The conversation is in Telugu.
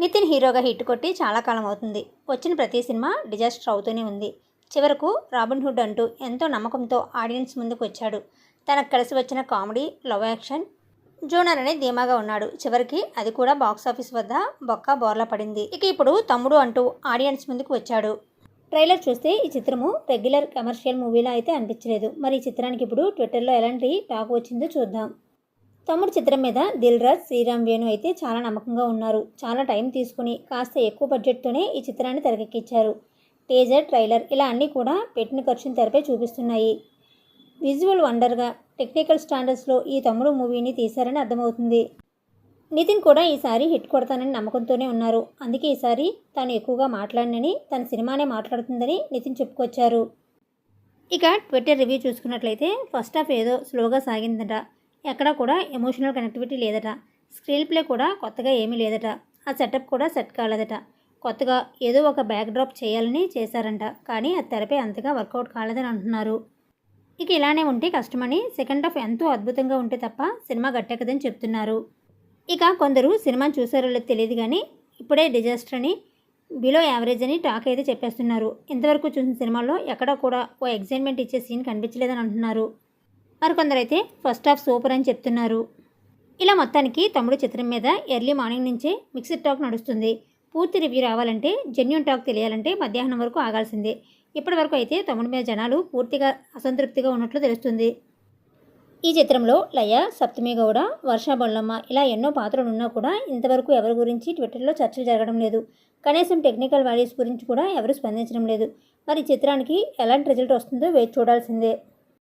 నితిన్ హీరోగా హిట్ కొట్టి చాలా కాలం అవుతుంది. వచ్చిన ప్రతి సినిమా డిజాస్టర్ అవుతూనే ఉంది. చివరకు రాబిన్ హుడ్ అంటూ ఎంతో నమ్మకంతో ఆడియన్స్ ముందుకు వచ్చాడు. తనకు కలిసి వచ్చిన కామెడీ లవ్ యాక్షన్ జోనర్ అనే ధీమాగా ఉన్నాడు. చివరికి అది కూడా బాక్స్ ఆఫీస్ వద్ద బొక్క బోర్లా పడింది. ఇక ఇప్పుడు తమ్ముడు అంటూ ఆడియన్స్ ముందుకు వచ్చాడు. ట్రైలర్ చూస్తే ఈ చిత్రము రెగ్యులర్ కమర్షియల్ మూవీలా అయితే అనిపించలేదు. మరి ఈ చిత్రానికి ఇప్పుడు ట్విట్టర్లో ఎలాంటి టాక్ వచ్చిందో చూద్దాం. తమ్ముడు చిత్రం మీద దిల్ రాజ్ శ్రీరామ్ వేణు అయితే చాలా నమ్మకంగా ఉన్నారు. చాలా టైం తీసుకుని కాస్త ఎక్కువ బడ్జెట్తోనే ఈ చిత్రాన్ని తెరకెక్కించారు టేజర్ ట్రైలర్ ఇలా అన్నీ కూడా పెట్టిన ఖర్చుని తెరపై చూపిస్తున్నాయి. విజువల్ వండర్గా టెక్నికల్ స్టాండర్డ్స్లో ఈ తమ్ముడు మూవీని తీశారని అర్థమవుతుంది. నితిన్ కూడా ఈసారి హిట్ కొడతానని నమ్మకంతోనే ఉన్నారు. అందుకే ఈసారి తాను ఎక్కువగా మాట్లాడినని తన సినిమానే మాట్లాడుతుందని నితిన్ చెప్పుకొచ్చారు. ఇక ట్విట్టర్ రివ్యూ చూసుకున్నట్లయితే ఫస్ట్ హాఫ్ ఏదో స్లోగా సాగిందట. ఎక్కడా కూడా ఎమోషనల్ కనెక్టివిటీ లేదట. స్క్రీన్ ప్లే కూడా కొత్తగా ఏమీ లేదట. ఆ సెటప్ కూడా సెట్ కాలేదట. కొత్తగా ఏదో ఒక బ్యాక్ డ్రాప్ చేయాలని చేశారంట. కానీ ఆ తెరపై అంతగా వర్కౌట్ కాలేదని అంటున్నారు. ఇక ఇలానే ఉంటే కష్టమని సెకండ్ హాఫ్ ఎంతో అద్భుతంగా ఉంటే తప్ప సినిమా గట్టెక్కదని చెప్తున్నారు. ఇక కొందరు సినిమాని చూసారో లేదో తెలియదు కానీ ఇప్పుడే డిజాస్టర్ అని బిలో యావరేజ్ అని టాక్ అయితే చెప్పేస్తున్నారు. ఇంతవరకు చూసిన సినిమాల్లో ఎక్కడా కూడా ఓ ఎగ్జైట్మెంట్ ఇచ్చే సీన్ కనిపించలేదని అంటున్నారు. మరికొందరైతే ఫస్ట్ హాఫ్ సూపర్ అని చెప్తున్నారు. ఇలా మొత్తానికి తమ్ముడు చిత్రం మీద ఎర్లీ మార్నింగ్ నుంచే మిక్స్డ్ టాక్ నడుస్తుంది. పూర్తి రివ్యూ రావాలంటే జెన్యున్ టాక్ తెలియాలంటే మధ్యాహ్నం వరకు ఆగాల్సిందే. ఇప్పటి వరకు అయితే తమ్ముడి మీద జనాలు పూర్తిగా అసంతృప్తిగా ఉన్నట్లు తెలుస్తుంది. ఈ చిత్రంలో లయ సప్తమి గౌడ వర్ష బొల్లమ్మ ఇలా ఎన్నో పాత్రలు ఉన్నా కూడా ఇంతవరకు ఎవరి గురించి ట్విట్టర్లో చర్చలు జరగడం లేదు. కనీసం టెక్నికల్ వాల్యూస్ గురించి కూడా ఎవరు స్పందించడం లేదు. మరి ఈ చిత్రానికి ఎలాంటి రిజల్ట్ వస్తుందో వేచి చూడాల్సిందే.